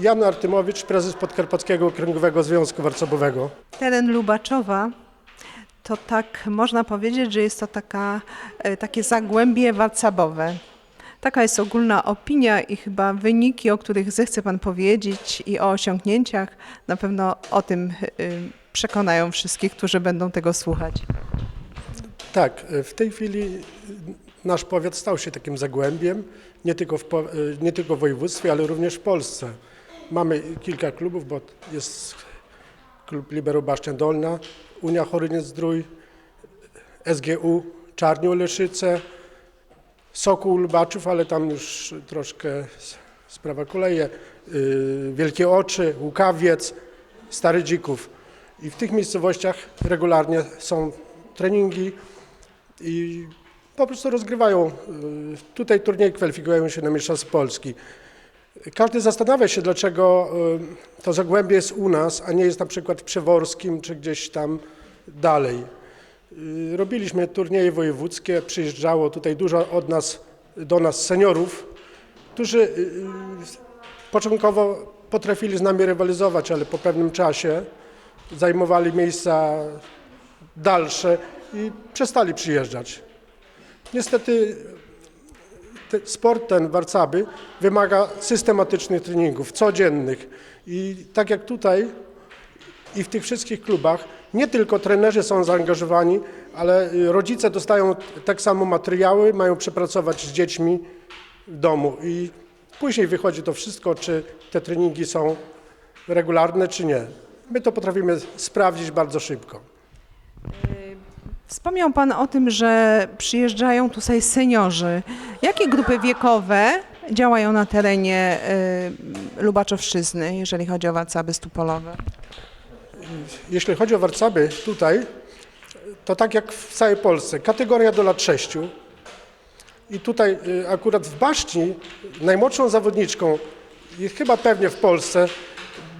Jan Artymowicz, prezes Podkarpackiego Okręgowego Związku Warcobowego. Teren Lubaczowa to tak można powiedzieć, że jest to taka, e, takie zagłębie warcabowe. Taka jest ogólna opinia i chyba wyniki, o których zechce Pan powiedzieć i o osiągnięciach, na pewno o tym e, przekonają wszystkich, którzy będą tego słuchać. Tak, w tej chwili nasz powiat stał się takim zagłębiem, nie tylko w, nie tylko w województwie, ale również w Polsce. Mamy kilka klubów, bo jest klub Libero Baszczyn Dolna, Unia Choryniec-Zdrój, SGU Czarniu Leszyce, Sokół Lubaczów, ale tam już troszkę sprawa kuleje, yy, Wielkie Oczy, Łukawiec, Stary Dzików. I w tych miejscowościach regularnie są treningi i po prostu rozgrywają. y, Tutaj turnieje kwalifikują się na Mistrzostwa Polski. Każdy zastanawia się, dlaczego y, to Zagłębie jest u nas, a nie jest na przykład w Przeworskim czy gdzieś tam dalej. Y, Robiliśmy turnieje wojewódzkie, przyjeżdżało tutaj dużo od nas, do nas seniorów, którzy y, początkowo potrafili z nami rywalizować, ale po pewnym czasie zajmowali miejsca dalsze i przestali przyjeżdżać. Niestety te, sport ten warcaby wymaga systematycznych treningów, codziennych i tak jak tutaj i w tych wszystkich klubach, nie tylko trenerzy są zaangażowani, ale y, rodzice dostają tak samo materiały, mają przepracować z dziećmi w domu i później wychodzi to wszystko, czy te treningi są regularne, czy nie. My to potrafimy sprawdzić bardzo szybko. Wspomniał Pan o tym, że przyjeżdżają tutaj seniorzy. Jakie grupy wiekowe działają na terenie y, Lubaczowszczyzny, jeżeli chodzi o warcaby stupolowe? Jeśli chodzi o warcaby tutaj, to tak jak w całej Polsce, kategoria do lat 6. I tutaj y, akurat w Baszci najmłodszą zawodniczką i chyba pewnie w Polsce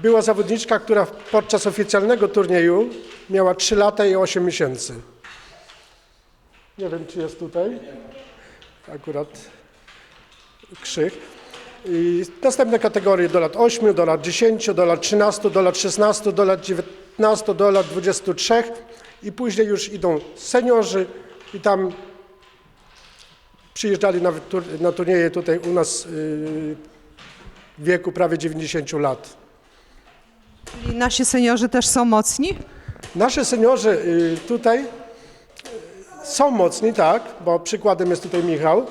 była zawodniczka, która podczas oficjalnego turnieju miała 3 lata i 8 miesięcy. Nie wiem, czy jest tutaj. Akurat krzyk. I następne kategorie do lat 8, do lat 10, do lat 13, do lat 16, do lat 19, do lat 23 i później już idą seniorzy i tam przyjeżdżali tur, na turnieje tutaj u nas yy, w wieku prawie 90 lat. Czyli nasi seniorzy też są mocni? Nasze seniorzy y, tutaj y, są mocni, tak, bo przykładem jest tutaj Michał,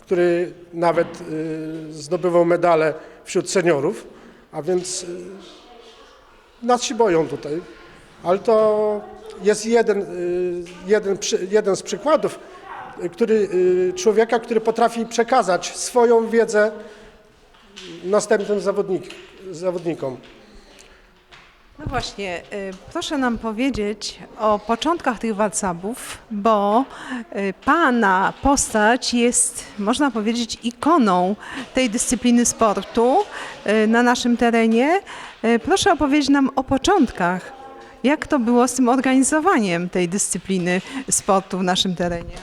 który nawet y, zdobywał medale wśród seniorów, a więc y, nas się boją tutaj. Ale to jest jeden, y, jeden, jeden z przykładów, który, człowieka, który potrafi przekazać swoją wiedzę następnym zawodnik, zawodnikom. No właśnie, y, proszę nam powiedzieć o początkach tych warcabów, bo y, Pana postać jest, można powiedzieć, ikoną tej dyscypliny sportu y, na naszym terenie. Proszę opowiedzieć nam o początkach. Jak to było z tym organizowaniem tej dyscypliny sportu w naszym terenie?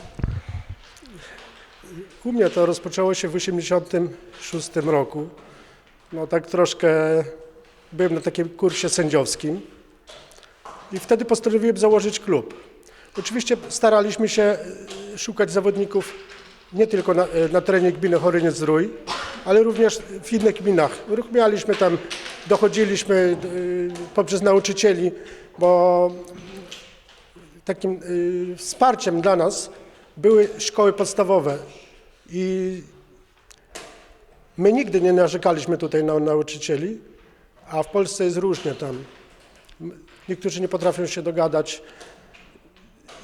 U mnie to rozpoczęło się w 1986 roku. No tak troszkę byłem na takim kursie sędziowskim i wtedy postanowiłem założyć klub. Oczywiście staraliśmy się e, szukać zawodników nie tylko na, e, na terenie gminy Choryniec-Zdrój, ale również w innych gminach. Uruchamialiśmy tam, dochodziliśmy e, poprzez nauczycieli, bo takim wsparciem dla nas były szkoły podstawowe i my nigdy nie narzekaliśmy tutaj na nauczycieli, a w Polsce jest różnie tam. Niektórzy nie potrafią się dogadać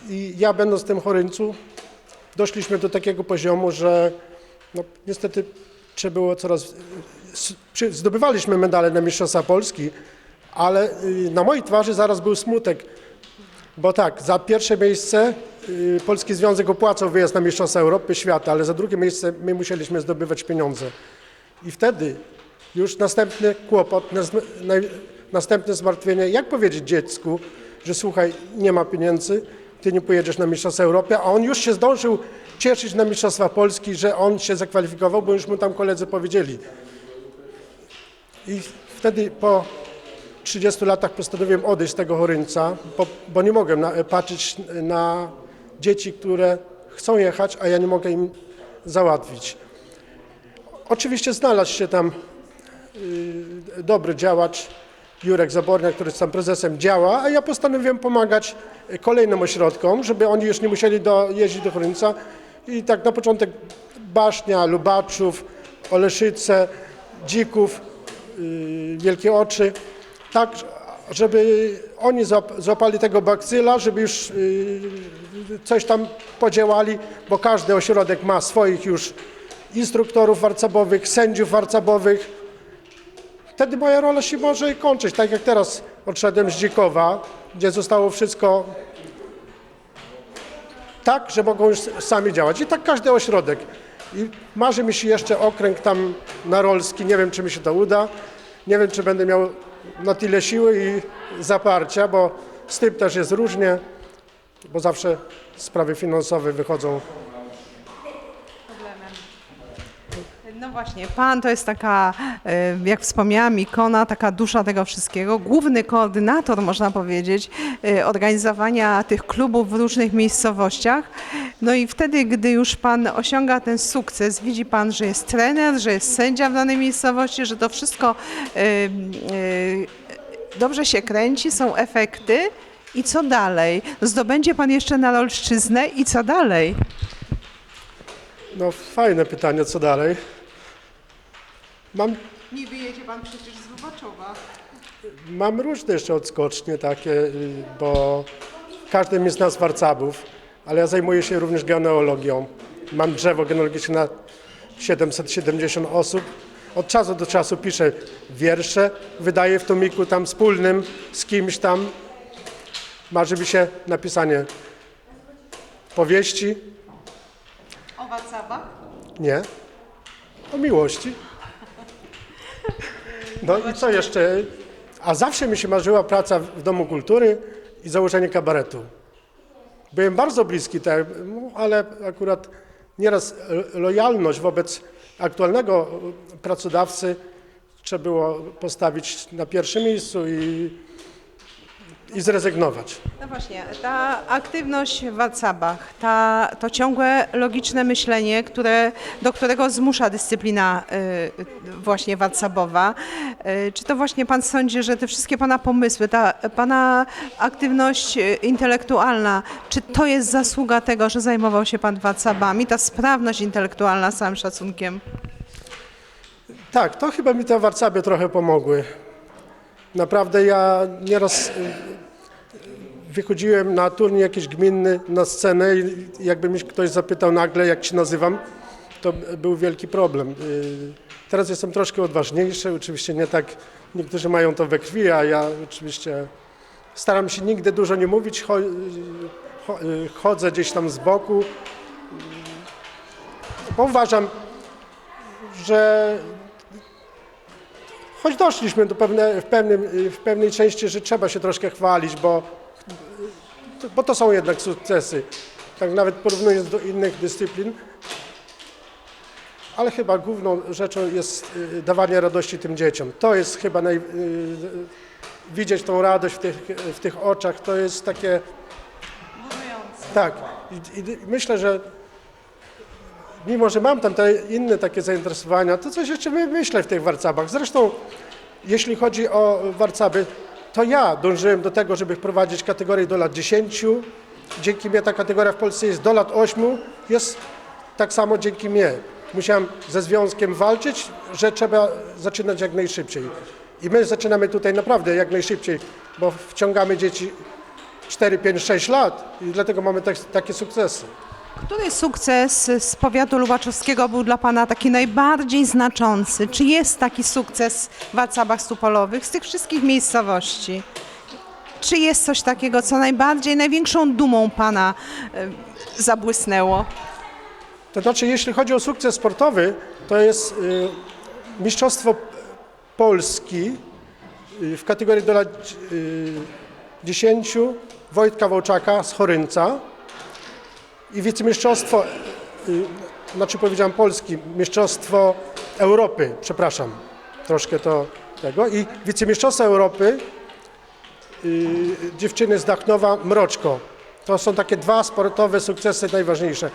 i ja będąc w tym Choryńcu doszliśmy do takiego poziomu, że no, niestety trzeba było coraz... Zdobywaliśmy medale na Mistrzostwa Polski, ale y, na mojej twarzy zaraz był smutek, bo tak, za pierwsze miejsce y, Polski Związek opłacał wyjazd na Mistrzostwa Europy, świata, ale za drugie miejsce my musieliśmy zdobywać pieniądze. I wtedy już następny kłopot, następne zmartwienie, jak powiedzieć dziecku, że słuchaj, nie ma pieniędzy, ty nie pojedziesz na Mistrzostwa Europy, a on już się zdążył cieszyć na Mistrzostwa Polski, że on się zakwalifikował, bo już mu tam koledzy powiedzieli. I wtedy po 30 latach postanowiłem odejść z tego Choryńca, bo, bo nie mogłem na, patrzeć na dzieci, które chcą jechać, a ja nie mogę im załatwić. Oczywiście znalazł się tam dobry działacz, Jurek Zabornia, który jest tam prezesem, działa, a ja postanowiłem pomagać kolejnym ośrodkom, żeby oni już nie musieli do, jeździć do Choryńca. I tak na początek Basznia, Lubaczów, Oleszyce, Dzików, y, Wielkie Oczy, tak, żeby oni złap- złapali tego bakcyla, żeby już y, coś tam podziałali, bo każdy ośrodek ma swoich już instruktorów warcabowych, sędziów warcabowych. Wtedy moja rola się może kończyć, tak jak teraz odszedłem z Dzikowa, gdzie zostało wszystko tak, że mogą już sami działać. I tak każdy ośrodek. I marzy mi się jeszcze okręg tam narolski, nie wiem czy mi się to uda. Nie wiem czy będę miał na tyle siły i zaparcia, bo z tym też jest różnie, bo zawsze sprawy finansowe wychodzą No właśnie, pan to jest taka, e, jak wspomniałam, ikona, taka dusza tego wszystkiego, główny koordynator, można powiedzieć, e, organizowania tych klubów w różnych miejscowościach. No i wtedy, gdy już pan osiąga ten sukces, widzi pan, że jest trener, że jest sędzia w danej miejscowości, że to wszystko e, dobrze się kręci, są efekty. I co dalej? Zdobędzie pan jeszcze na Lolszczyznę i co dalej? No fajne pytanie, co dalej? Mam, Nie wyjedzie pan przecież z Lubaczowa. mam różne jeszcze odskocznie takie, y, bo każdym jest nas warcabów, ale ja zajmuję się również genealogią. Mam drzewo genealogiczne na 770 osób. Od czasu do czasu piszę wiersze, wydaję w tomiku tam wspólnym z kimś tam. Marzy mi się napisanie powieści, O Wacławach? Nie. O miłości. No i co jeszcze? A zawsze mi się marzyła praca w Domu Kultury i założenie kabaretu. Byłem bardzo bliski tego, ale akurat nieraz lojalność wobec aktualnego pracodawcy trzeba było postawić na pierwszym miejscu i, i zrezygnować. No właśnie, ta aktywność w WhatsAppach, ta, to ciągłe logiczne myślenie, które, do którego zmusza dyscyplina y, właśnie WhatsAppowa. Y, czy to właśnie pan sądzi, że te wszystkie pana pomysły, ta pana aktywność y, intelektualna, czy to jest zasługa tego, że zajmował się pan WhatsAppami, ta sprawność intelektualna z całym szacunkiem? Tak, to chyba mi te warcaby trochę pomogły. Naprawdę ja nieraz y, wychodziłem na turniej jakiś gminny, na scenę i jakby mi ktoś zapytał nagle, jak się nazywam, to był wielki problem. Y, Teraz jestem troszkę odważniejszy, oczywiście nie tak, niektórzy mają to we krwi, a ja oczywiście staram się nigdy dużo nie mówić, y, chodzę gdzieś tam z boku, bo uważam, że choć doszliśmy do pewne, w, pewnym, w pewnej części, że trzeba się troszkę chwalić, bo, bo to są jednak sukcesy, tak nawet porównując do innych dyscyplin. Ale chyba główną rzeczą jest y, dawanie radości tym dzieciom. To jest chyba naj, y, widzieć tą radość w tych, w tych oczach, to jest takie... Tak. I, i myślę, że mimo że mam tam te inne takie zainteresowania, to coś jeszcze myślę w tych warcabach. Zresztą, jeśli chodzi o warcaby, to ja dążyłem do tego, żeby wprowadzić kategorię do lat 10. Dzięki mnie ta kategoria w Polsce jest do lat 8. Jest tak samo dzięki mnie. Musiałem ze związkiem walczyć, że trzeba zaczynać jak najszybciej. I my zaczynamy tutaj naprawdę jak najszybciej, bo wciągamy dzieci 4, 5, 6 lat i dlatego mamy tak, takie sukcesy. Który sukces z powiatu lubaczowskiego był dla Pana taki najbardziej znaczący? Czy jest taki sukces w Wacabach Stupolowych z tych wszystkich miejscowości? Czy jest coś takiego, co najbardziej, największą dumą Pana y, zabłysnęło? To znaczy, jeśli chodzi o sukces sportowy, to jest y, Mistrzostwo Polski y, w kategorii do lat y, 10 Wojtka Wołczaka z Choryńca i wicemistrzostwo, y, znaczy powiedziałem Polski, Mistrzostwo Europy, przepraszam, troszkę to tego i wicemistrzostwa Europy y, dziewczyny z Dachnowa Mroczko. To są takie dwa sportowe sukcesy najważniejsze.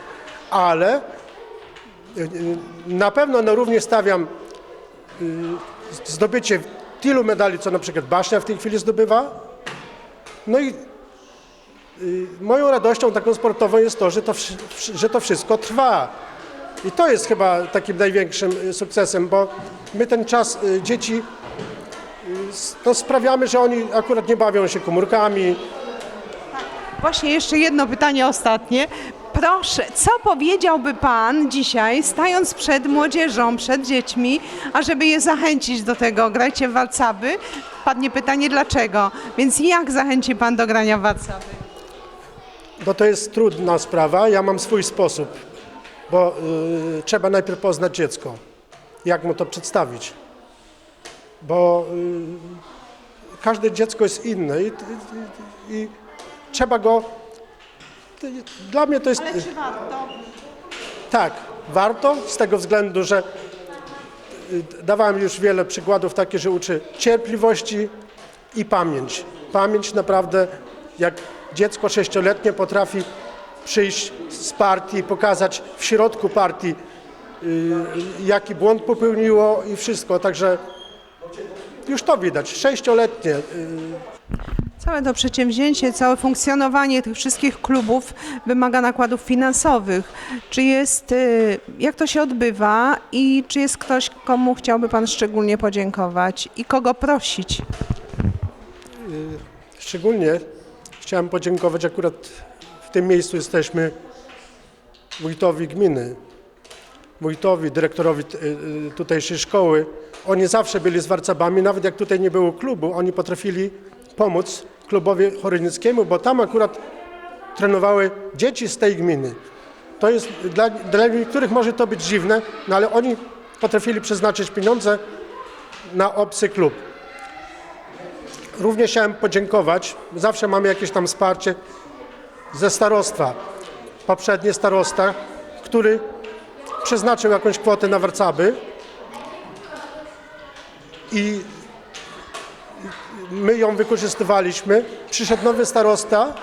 Ale y, na pewno na równie stawiam zdobycie tylu medali, co na przykład Baśnia w tej chwili zdobywa. No i moją radością taką sportową jest to, że to, że to wszystko trwa. I to jest chyba takim największym y, sukcesem, bo my ten czas y, dzieci y, to sprawiamy, że oni akurat nie bawią się komórkami. Właśnie jeszcze jedno pytanie ostatnie. Proszę, co powiedziałby Pan dzisiaj, stając przed młodzieżą, przed dziećmi, ażeby je zachęcić do tego, grajcie w walcaby? Padnie pytanie dlaczego. Więc jak zachęci Pan do grania w walcaby? Bo to jest trudna sprawa. Ja mam swój sposób, bo y, trzeba najpierw poznać dziecko, jak mu to przedstawić. Bo y, każde dziecko jest inne i, i, i trzeba go. Dla mnie to jest. czy warto? Tak, warto z tego względu, że y, dawałem już wiele przykładów takich, że uczy cierpliwości i pamięć. Pamięć naprawdę, jak dziecko sześcioletnie potrafi przyjść z partii, pokazać w środku partii, y, jaki błąd popełniło i wszystko. Także już to widać. Sześcioletnie. y, Całe to przedsięwzięcie, całe funkcjonowanie tych wszystkich klubów wymaga nakładów finansowych. Czy jest, y, jak to się odbywa i czy jest ktoś, komu chciałby Pan szczególnie podziękować i kogo prosić? Szczególnie chciałem podziękować akurat w tym miejscu jesteśmy wójtowi gminy, wójtowi, dyrektorowi y, y, tutejszej szkoły. Oni zawsze byli z warcabami, nawet jak tutaj nie było klubu, oni potrafili pomóc klubowi chorynickiemu, bo tam akurat trenowały dzieci z tej gminy. To jest dla, dla niektórych może to być dziwne, no ale oni potrafili przeznaczyć pieniądze na obcy klub. Również chciałem podziękować. Zawsze mamy jakieś tam wsparcie ze starostwa. Poprzedni starosta, który przeznaczył jakąś kwotę na warcaby i my ją wykorzystywaliśmy. Przyszedł nowy starosta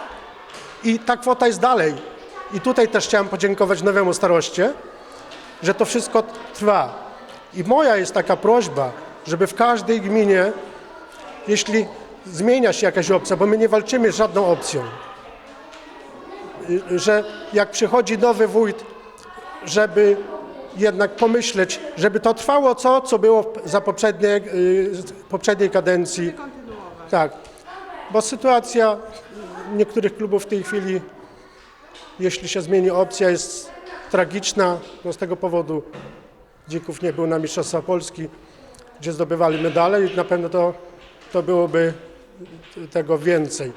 i ta kwota jest dalej. I tutaj też chciałem podziękować nowemu staroście, że to wszystko trwa. I moja jest taka prośba, żeby w każdej gminie jeśli zmienia się jakaś opcja, bo my nie walczymy z żadną opcją, y, że jak przychodzi nowy wójt, żeby jednak pomyśleć, żeby to trwało co, co było za poprzednie, y, poprzedniej kadencji. Tak, bo sytuacja niektórych klubów w tej chwili, jeśli się zmieni opcja, jest tragiczna. No z tego powodu Dzików nie był na Mistrzostwa Polski, gdzie zdobywali medale i na pewno to, to byłoby tego więcej.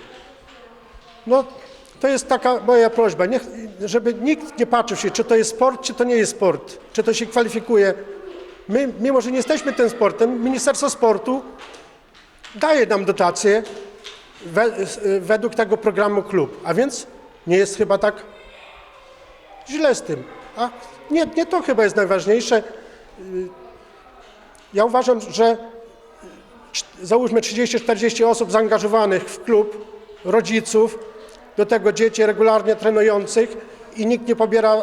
No, to jest taka moja prośba, Niech, żeby nikt nie patrzył się, czy to jest sport, czy to nie jest sport, czy to się kwalifikuje. My, mimo że nie jesteśmy tym sportem, Ministerstwo Sportu daje nam dotacje we, według tego programu klub, a więc nie jest chyba tak źle z tym. A nie, nie to chyba jest najważniejsze. Ja uważam, że załóżmy 30-40 osób zaangażowanych w klub, rodziców, do tego dzieci regularnie trenujących i nikt nie pobiera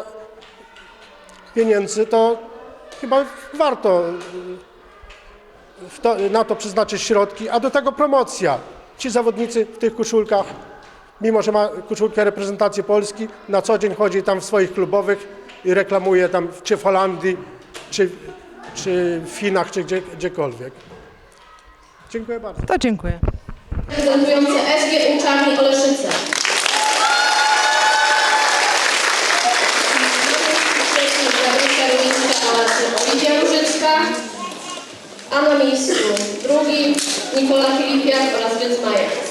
pieniędzy, to chyba warto to, na to przeznaczyć środki, a do tego promocja. Ci zawodnicy w tych koszulkach, mimo że ma koszulkę reprezentacji Polski, na co dzień chodzi tam w swoich klubowych i reklamuje tam czy w Holandii, czy, czy w Chinach, czy gdzie, gdziekolwiek. Dziękuję bardzo. To dziękuję. reprezentujące SG Łuczami Oleszyce. Trzeci Gabrysia Rumińska oraz Lidia Różycka, a na miejscu drugim Nikola Filipiak oraz Więc Majer.